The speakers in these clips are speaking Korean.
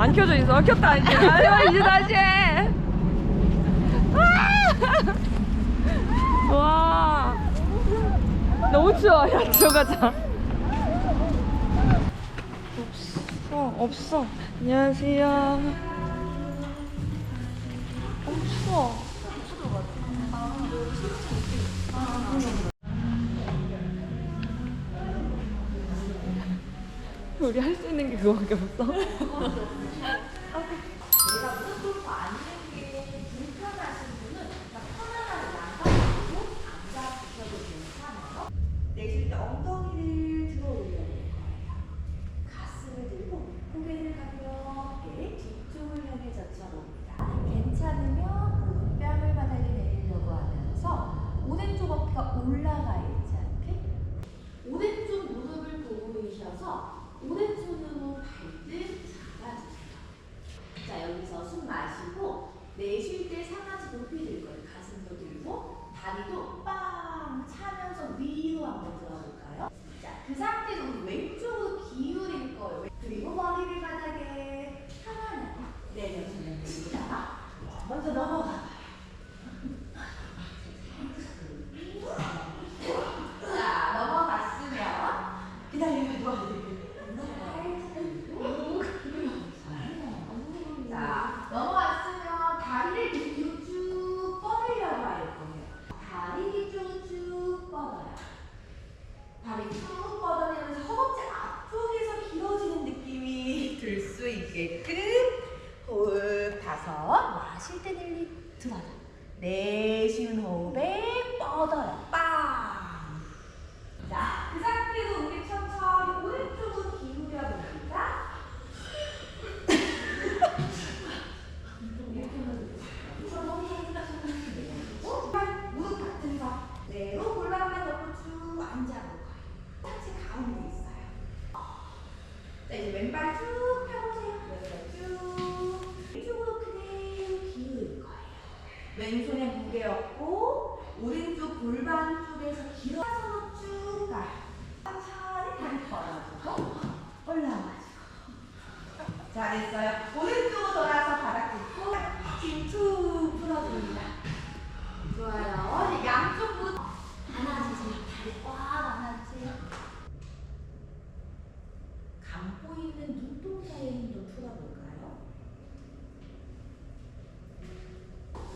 안 켜져 있어. 아, 켰다 이제. 아, 이제 다시 해. 아! 와. 너무 추워. 야 들어가자. 없어 없어. 안녕하세요. 없어. 우리 할 수 있는 게 그거밖에 없어. 내쉴 때 엉덩이를 들어 올려볼 거예요. 가슴을 들고 고개를 가볍게 뒤쪽을 향해 젖혀봅니다. 괜찮으면 무릎뼈를 바닥에 내리려고 하면서 오른쪽 어깨가 올라가 있지 않게 오른쪽 무릎을 구부리셔서 오른손으로 발등 잡아주세요. 자 여기서 숨 마시고 내쉴 때 상하체 높이 들 거예요. 가슴도 들고 다리도 빵 차면서 위로 한번 들어볼까요? 자그 상태로 우리 왼쪽으로 기울일 거예요. 그리고 머리를 바닥에 편안하게 내려주면 됩니다. 먼저 넘어가. 자 넘어갔으면 기다리면 자, 넘어왔으면 다리를 뒤로 쭉 뻗으려고 할 거예요. 다리 뒤쪽으로 쭉 뻗어요. 다리 쭉 뻗어내면서 허벅지 앞쪽에서 길어지는 느낌이 들 수 있게끔 호흡 다섯, 마실 때 번, 내쉬는 호흡에 뻗어요. 빵! 자, 그 상태로 우리 천천히 오른쪽으로 기울여 봅니다. 무릎 같은 거 그대로 골반만 넣고 쭉 앉아볼 거예요. 상체 가운데 있어요. 자 이제 왼발 쭉 펴보세요. 왼발 쭉 이쪽으로 그대로 기울일 거예요. 왼손에 무게 얻고 오른쪽 골반 쪽에서 길어서 쭉 가요. 천천히 다리 걸어주고 올라와주고 잘했어요. 오른쪽으로 돌아서 바닥 짚고 힘쭉 풀어줍니다. 좋아요. 이제 양쪽 무릎 안아주세요. 다리 꽉 안아주세요. 감고 있는 눈동자의 힘도 풀어볼까요?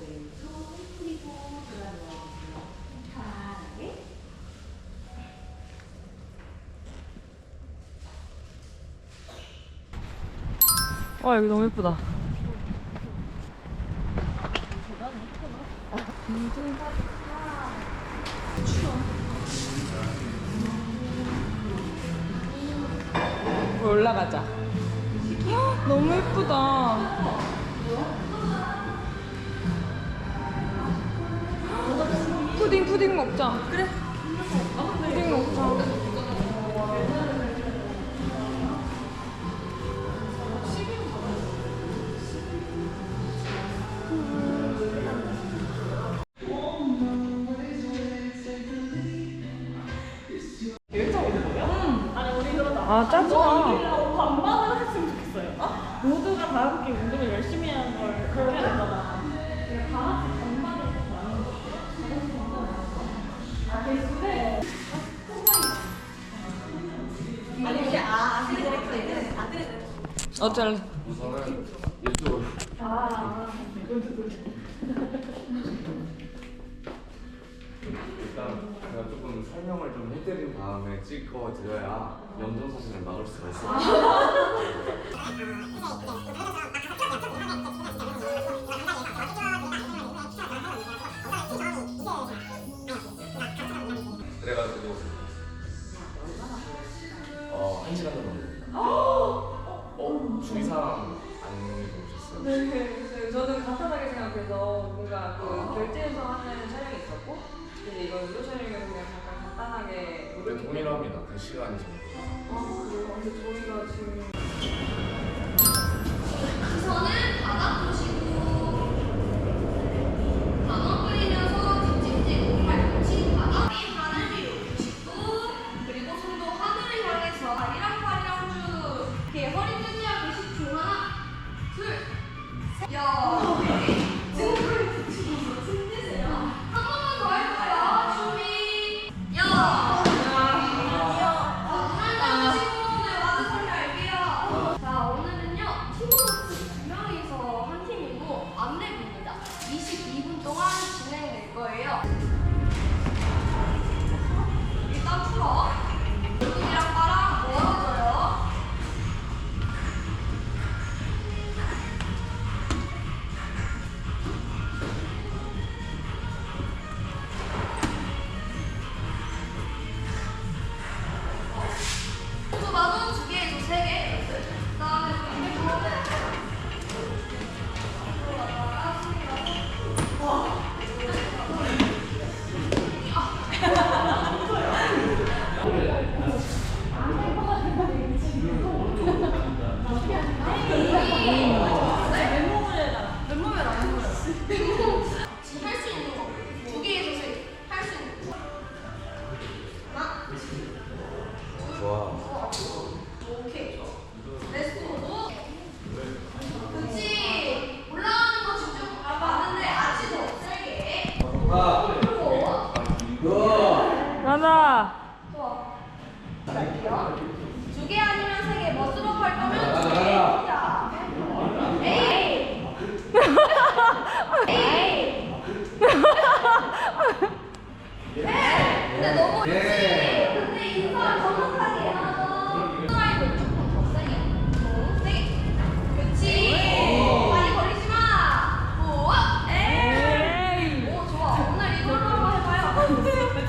왼손 풀이고 돌아 누워보세요. 편안하게. 와 여기 너무 예쁘다. 올라가자. 헉, 너무 예쁘다. 푸딩 푸딩 먹자. 그래. 푸딩 먹자. 아 짜증나. 반반을 했으면 좋겠어요. 모두가 다 함께 운동을 열심히 하는 걸 그렇게 해야 된다. 그냥 다 같이 반반을 해서 하는 아? 아니 아? 우선은 이쪽으로 아, 일단 제가 조금 설명을 좀 해드린 다음에 찍어 드려야 영정사진을 막을 수가 있어요 그래가지고 어, 한 시간 정도 어? 주의사항 안 읽어보셨어요? 네, 저는 간단하게 생각해서 뭔가 그 결제해서 하는 촬영이 있었고 이제 이거 유료 촬영이면 그냥 잠깐 간단하게 네, 동일합니다. 그 시간 정도. 아 그래요? 근데 저희가 지금 우선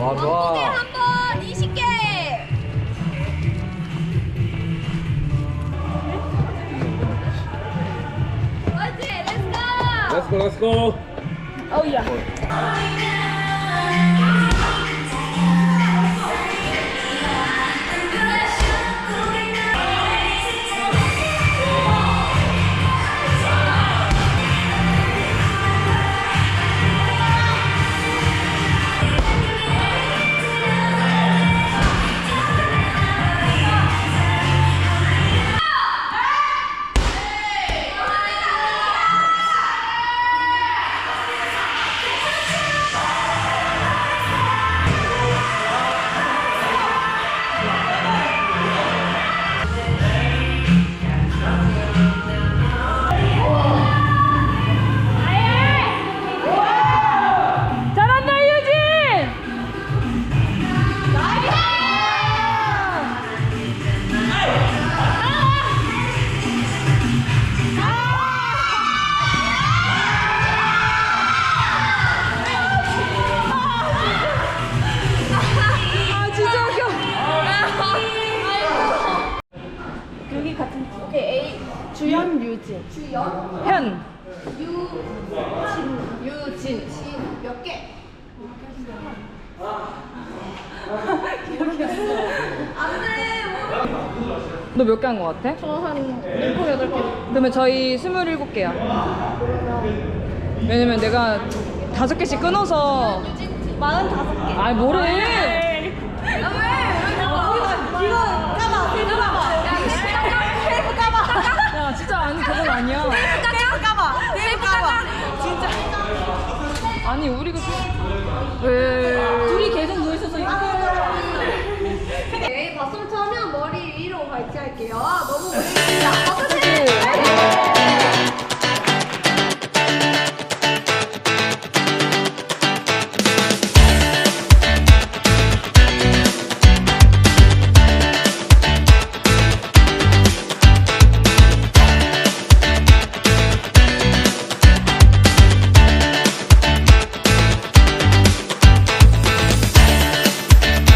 좋아 왕구대 좋아 한번 20개. 맞지? 렛츠고. 렛츠고 렛츠고 Oh. 현 유진 유진 몇 개? 너몇 개 한 거 같아? 저한 7, 8개. 그러면 저희 27개야. 왜냐면 내가 다섯 개씩 끊어서 45개. 아, 뭐래? Ve